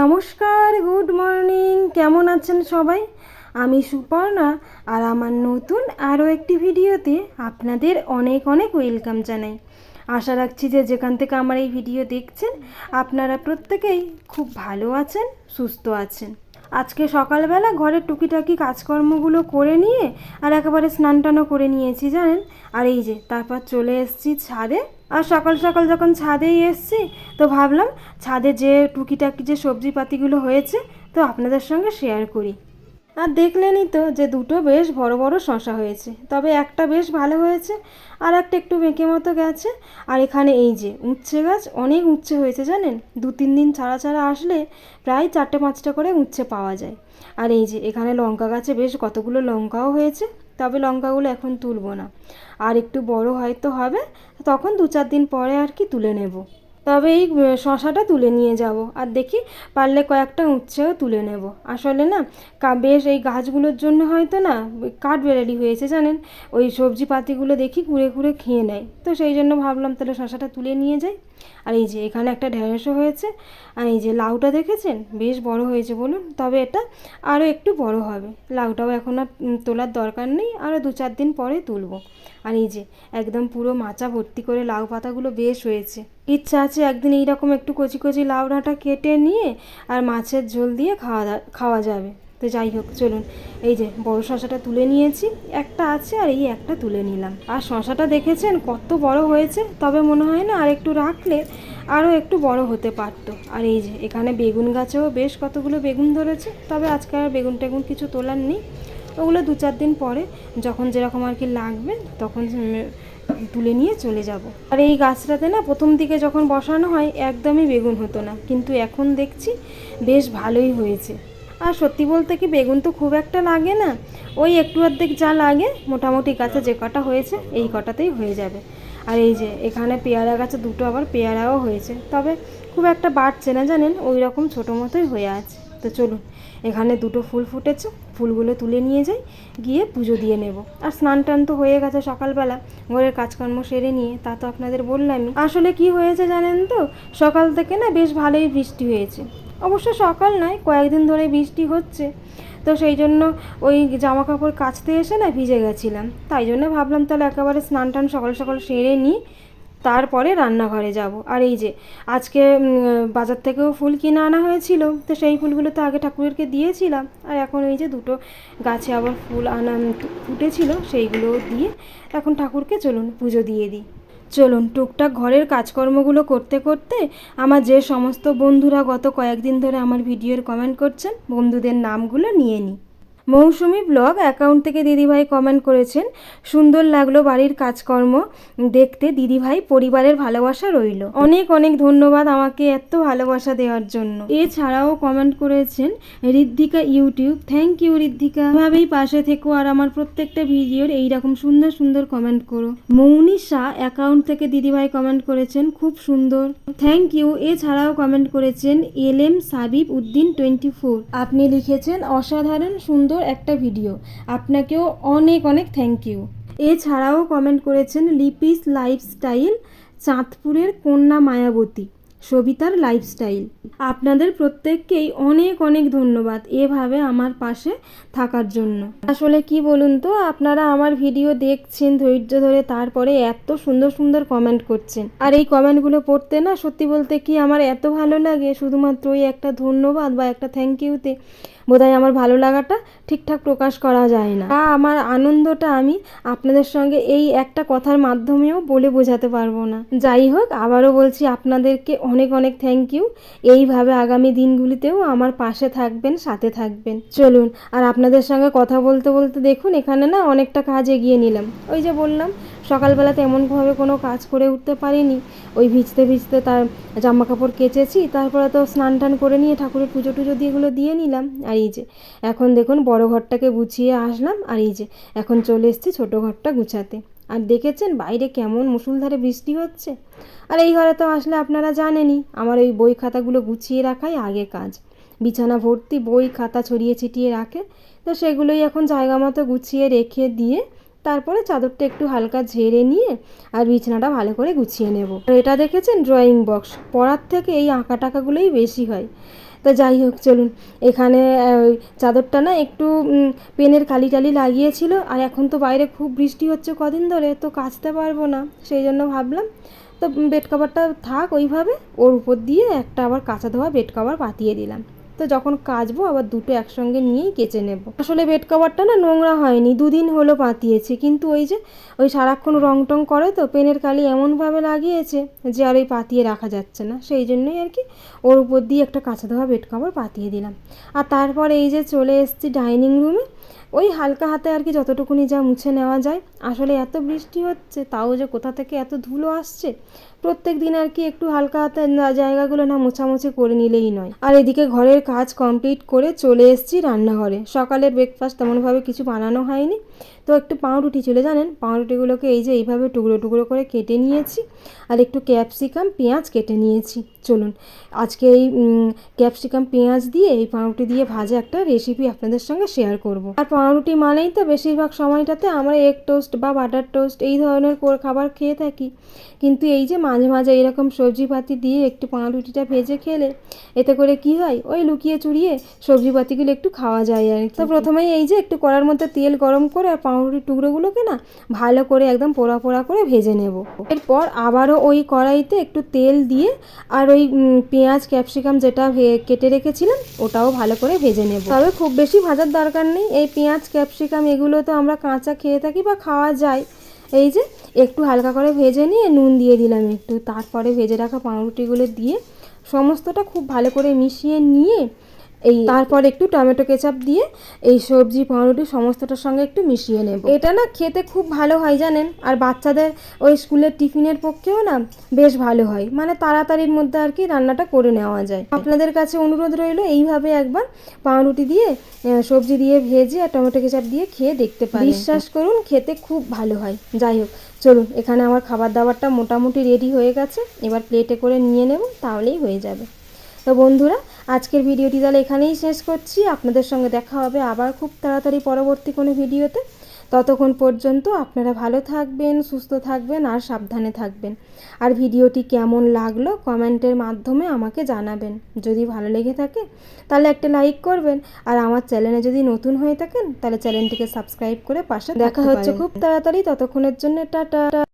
নমস্কার, good morning. কেমন আছেন সবাই? আমি সুপর্ণা আর আমার নতুন আরও একটি ভিডিওতে আপনাদের অনেক অনেক ওয়েলকাম জানাই। আশা রাখছি যে যেখান থেকে আমার এই ভিডিও দেখছেন, আপনারা প্রত্যেকেই খুব ভালো আছেন, সুস্থ আছেন। আজকে সকালবেলা ঘরের টুকিটাকি কাজকর্মগুলো করে নিয়ে আর একেবারে স্নান টানও করে নিয়েছি জানেন? আর এই যে, তারপর চলে এসেছি ছাদে। আর সকাল সকাল যখন ছাদেই এসেছি, তো ভাবলাম ছাদে যে টুকিটাকি যে সবজিপাতিগুলো হয়েছে, তো আপনাদের সঙ্গে শেয়ার করি। আর দেখলেনই তো যে দুটো বেশ বড় বড় শশা হয়েছে, তবে একটা বেশ ভালো হয়েছে আর একটা একটু বেঁকে মতো গেছে। আর এখানে এই যে উচ্ছে গাছ, অনেক উচ্ছে হয়েছে জানেন? দু তিন দিন ছাড়া ছাড়া আসলে প্রায় চারটে পাঁচটা করে উচ্ছে পাওয়া যায়। আর এই যে এখানে লঙ্কা গাছে বেশ কতগুলো লঙ্কাও হয়েছে। তবে লঙ্কাগুলো এখন তুলব না। আর একটু বড় হয়তো হবে, তখন দু চার দিন পরে আর কি তুলে নেব। তবে এই শশাটা তুলে নিয়ে যাব। আর দেখি পারলে কয়েকটা উচ্ছেও তুলে নেব। আসলে না, কা- বেশ এই গাছগুলোর জন্য হয়তো না কাঠ বেড়ালি হয়েছে জানেন? ওই সবজি পাতিগুলো দেখি কুড়ে কুড়ে খেয়ে নেয়। তো সেই জন্য ভাবলাম তাহলে শশাটা তুলে নিয়ে যাই। আর এই যে এখানে একটা ঢেঁড়সও হয়েছে। আর এই যে লাউটা দেখেছেন? বেশ বড় হয়েছে বলুন। তবে এটা আরও একটু বড় হবে। লাউটাও এখন আর তোলার দরকার নেই। আরও দু চার দিন পরে তুলব। আর এই যে একদম পুরো মাচা ভর্তি করে লাউ পাতাগুলো বেশ হয়েছে। ইচ্ছা আছে একদিন এইরকম একটু কচি কচি লাউ ডাঁটা কেটে নিয়ে আর মাছের ঝোল দিয়ে খাওয়া খাওয়া যাবে। তো যাই হোক, চলুন। এই যে বড় শশাটা তুলে নিয়েছি। একটা আছে আর এই একটা তুলে নিলাম। আর শশাটা দেখেছেন কত বড় হয়েছে? তবে মনে হয় না আর একটু রাখলে আরও একটু বড় হতে পারতো। আর এই যে এখানে বেগুন গাছেও বেশ কতগুলো বেগুন ধরেছে। তবে আজকে আর বেগুন টেগুন কিছু তোলার নেই। ওগুলো দু চার দিন পরে যখন যেরকম আর কি লাগবে, তখন তুলে নিয়ে চলে যাব। আর এই গাছটাতে না প্রথম দিকে যখন বসানো হয়, একদমই বেগুন হতো না। কিন্তু এখন দেখছি বেশ ভালোই হয়েছে। আর সত্যি বলতে কি বেগুন তো খুব একটা লাগে না। ওই একটু অর্ধেক যা লাগে, মোটামুটি গাছে যে কটা হয়েছে, এই কটাতেই হয়ে যাবে। আর এই যে এখানে পেয়ারা গাছে দুটো আবার পেয়ারাও হয়েছে। তবে খুব একটা বাড়ছে না জানেন, ওই রকম ছোটো মতোই হয়ে আছে। তো চলুন, এখানে দুটো ফুল ফুটেছে। ফুলগুলো তুলে নিয়ে যাই, গিয়ে পুজো দিয়ে নেব। আর স্নান টান তো হয়ে গেছে সকালবেলা। ঘরের কাজকর্ম সেরে নিয়ে, তা তো আপনাদের বললামই। আসলে কি হয়েছে জানেন তো? সকাল থেকে না বেশ ভালোই বৃষ্টি হয়েছে। অবশ্য সকাল নয়, কয়েকদিন ধরে বৃষ্টি হচ্ছে। তো সেই জন্য ওই জামা কাপড় কাচতে এসে না ভিজে গেছিলাম। তাই জন্য ভাবলাম তাহলে একেবারে স্নান টান সকাল সকাল সেরে নিই। তারপরে রান্নাঘরে যাব। আর এই যে, আজকে বাজার থেকেও ফুল কিনে আনা হয়েছিল, তো সেই ফুলগুলো তো আগে ঠাকুরেরকে দিয়েছিলাম। আর এখন এই যে দুটো গাছে আবার ফুল আনা ফুটেছিল, সেইগুলো দিয়ে এখন ঠাকুরকে চলুন পুজো দিয়ে দিই। চলুন, টুকটাক ঘরের কাজকর্মগুলো করতে করতে আমার যে সমস্ত বন্ধুরা গত কয়েকদিন ধরে আমার ভিডিওর কমেন্ট করছেন, বন্ধুদের নামগুলো নিয়ে নিই। মৌসুমি ব্লগ অ্যাকাউন্ট থেকে দিদিভাই কমেন্ট করেছেন, সুন্দর লাগল বাড়ির কাজকর্ম, দেখতে দিদিভাই পরিবারের ভালোবাসা রইল। অনেক অনেক ধন্যবাদ আমাকে এত ভালোবাসা দেওয়ার জন্য। এছাড়াও কমেন্ট করেছেন, Riddhika YouTube, thank you Riddhika. এভাবেই পাশে থেকো আর আমার প্রত্যেকটা ভিডিওর এইরকম সুন্দর সুন্দর কমেন্ট করো। মৌনি শাহ অ্যাকাউন্ট থেকে দিদিভাই কমেন্ট করেছেন, খুব সুন্দর। Thank you. এছাড়াও কমেন্ট করেছেন, L M Sabib Uddin twenty four. আপনি লিখেছেন, অসাধারণ সুন্দর একটা ভিডিও আপনাকেও অনেক অনেক থ্যাংক ইউ এছাড়াও কমেন্ট করেছেন লিপিস লাইফস্টাইল চাঁদপুরের কন্যা মায়াবতী, সবিতার লাইফস্টাইল আপনাদের প্রত্যেককেই অনেক অনেক ধন্যবাদ এভাবে আমার পাশে থাকার জন্য। আসলে কি বলুন তো, আপনারা আমার ভিডিও দেখছেন ধৈর্য ধরে, তারপরে এত সুন্দর সুন্দর কমেন্ট করছেন। আর এই কমেন্টগুলো পড়তে না, সত্যি বলতে কি আমার এত ভালো লাগে, শুধুমাত্র ওই একটা ধন্যবাদ বা একটা থ্যাংক ইউতে বোধহয় আমার ভালো লাগাটা ঠিকঠাক প্রকাশ করা যায় না। আমার আনন্দটা আমি আপনাদের সঙ্গে এই একটা কথার মাধ্যমেও বলে বোঝাতে পারব না। যাই হোক, আবারও বলছি আপনাদেরকে অনেক অনেক থ্যাংক ইউ এইভাবে আগামী দিনগুলিতেও আমার পাশে থাকবেন, সাথে থাকবেন। চলুন, আর আপনাদের সঙ্গে কথা বলতে বলতে দেখুন, এখানে না অনেকটা কাজ এগিয়ে নিলাম। ওই যে বললাম সকালবেলা তেমনভাবে কোনো কাজ করে উঠতে পারিনি। ওই ভিজতে ভিজতে তার জামা কাপড় কেচেছি, তারপরে তো স্নান টান করে নিয়ে ঠাকুরের পুজো টুজো দিয়ে এগুলো দিয়ে নিলাম। আর এই যে, এখন দেখুন বড় ঘরটাকে গুছিয়ে আসলাম, আর এই যে, এখন চলে এসেছি ছোটো ঘরটা গুছাতে। আর দেখেছেন বাইরে কেমন মুসুলধারে বৃষ্টি হচ্ছে? আর এই ঘরে তো আসলে আপনারা জানেনই, আমার ওই বই খাতাগুলো গুছিয়ে রাখাই আগে কাজ। বিছানা ভর্তি বই, খাতা ছড়িয়ে ছিটিয়ে রাখে, তো সেগুলোই এখন জায়গা মতো গুছিয়ে রেখে দিয়ে তারপরে চাদরটা একটু হালকা ঝেড়ে নিয়ে আর বিছানাটা ভালো করে গুছিয়ে নেব। এটা দেখেছেন? ড্রয়িং বক্স পড়ার থেকে এই আঁকা টাকাগুলোই বেশি হয়। তো যাই হোক, চলুন। এখানে চাদরটা না একটু পেনের কালি টালি লাগিয়েছিল। আর এখন তো বাইরে খুব বৃষ্টি হচ্ছে কদিন ধরে, তো কাচতে পারব না। সেই জন্য ভাবলাম, তো বেড কভারটা থাক ওইভাবে। ওর উপর দিয়ে একটা আবার কাঁচা ধোয়া বেড কভার পাতিয়ে দিলাম। তো যখন কাচবো আবার দুটো একসঙ্গে নিয়েই কেচে নেব। আসলে বেড কভারটা না নোংরা হয়নি, দুদিন হলো পাতিয়েছি। কিন্তু ওই যে, ওই সারাক্ষণ রং টং করে তো, পেনের কালি এমনভাবে লাগিয়েছে যে আর ওই পাতিয়ে রাখা যাচ্ছে না। সেই জন্যই আর কি ওর উপর দিয়ে একটা কাঁচা ধোয়া বেড কভার পাতিয়ে দিলাম। আর তারপর এই যে চলে এসেছি ডাইনিং রুমে ওই হালকা হাতে আর কি যতটুকুনি যা মুছে নেওয়া যায়। আসলে এত বৃষ্টি হচ্ছে, তাও যে কোথা থেকে এত ধুলো আসছে? প্রত্যেক দিন আর কি একটু হালকা হাতে জায়গাগুলো না মোছামুছি করে নিলেই নয়। আর এদিকে ঘরের কাজ কমপ্লিট করে চলে এসেছি রান্নাঘরে। সকালের ব্রেকফাস্ট তেমনভাবে কিছু বানানো হয়নি। তো একটু পাউরুটি ছিল, জানেন? পাউরুটিগুলোকে এই যে এইভাবে টুকরো টুকরো করে কেটে নিয়েছি আর একটু ক্যাপসিকাম, পেঁয়াজ কেটে নিয়েছি। চলুন, আজকে এই ক্যাপসিকাম, পেঁয়াজ দিয়ে এই পাউরুটি দিয়ে ভাজা একটা রেসিপি আপনাদের সঙ্গে শেয়ার করব। আর পাউরুটি মানেই তো বেশিরভাগ সময়টাতে আমরা এগ টোস্ট বা বাটার টোস্ট এই ধরনের খাবার খেয়ে থাকি। কিন্তু এই যে মাঝে মাঝে এরকম সবজিপাতি দিয়ে একটু পাউরুটিটা ভেজে খেলে এতে করে কি হয়? ওই লুকিয়ে চুরিয়ে সবজিপাতিগুলো একটু খাওয়া যায় আর। তো প্রথমেই এই যে একটু কড়ার মধ্যে তেল গরম করে আর পাউরুটির টুকরোগুলোকে না ভালো করে একদম পোড়া পোড়া করে ভেজে নেব। এরপর আবারও ওই কড়াইতে একটু তেল দিয়ে আর ওই পেঁয়াজ, ক্যাপসিকাম যেটা কেটে রেখেছিলাম, ওটাও ভালো করে ভেজে নেব। তবে খুব বেশি ভাজার দরকার নেই। এই পেঁয়াজ, ক্যাপসিকাম এগুলো তো আমরা কাঁচা খেয়ে থাকি বা খাওয়া যায়। এই যে, একটু হালকা করে ভেজে নিয়ে নুন দিয়ে দিলাম একটু। তারপরে ভেজে রাখা পাউরুটিগুলো দিয়ে সমস্তটা খুব ভালো করে মিশিয়ে নিয়ে এই তারপর একটু টমেটো কেচাপ দিয়ে এই সবজি পাউরুটি সমস্তটার সঙ্গে একটু মিশিয়ে নেব। এটা না খেতে খুব ভালো হয় জানেন? আর বাচ্চাদের ওই স্কুলের টিফিনের পক্ষেও না বেশ ভালো হয়। মানে তাড়াতাড়ির মধ্যে আর কি রান্নাটা করে নেওয়া যায়। আপনাদের কাছে অনুরোধ রইল এইভাবে একবার পাউরুটি দিয়ে সবজি দিয়ে ভেজে আর টমেটো কেচাপ দিয়ে খেয়ে দেখতে পারেন। বিশ্বাস করুন খেতে খুব ভালো হয়। যাই হোক চলুন এখানে আমার খাবার দাবারটা মোটামুটি রেডি হয়ে গেছে। এবার প্লেটে করে নিয়ে নেব তাহলেই হয়ে যাবে। তো বন্ধুরা আজকের ভিডিওটি তাহলে এখানেই শেষ করছি। আপনাদের সঙ্গে দেখা হবে আবার খুব তাড়াতাড়ি পরবর্তী কোনো ভিডিওতে। ততক্ষণ পর্যন্ত আপনারা ভালো থাকবেন সুস্থ থাকবেন আর সাবধানে থাকবেন। আর ভিডিওটি কেমন লাগল কমেন্টের মাধ্যমে আমাকে জানাবেন। যদি ভালো লেগে থাকে তাহলে একটা লাইক করবেন। আর আমার চ্যানেলে যদি নতুন হয়ে থাকেন তাহলে চ্যানেলটিকে সাবস্ক্রাইব করে পাশে দেখা হচ্ছে খুব তাড়াতাড়ি ততক্ষণের জন্য টাটা।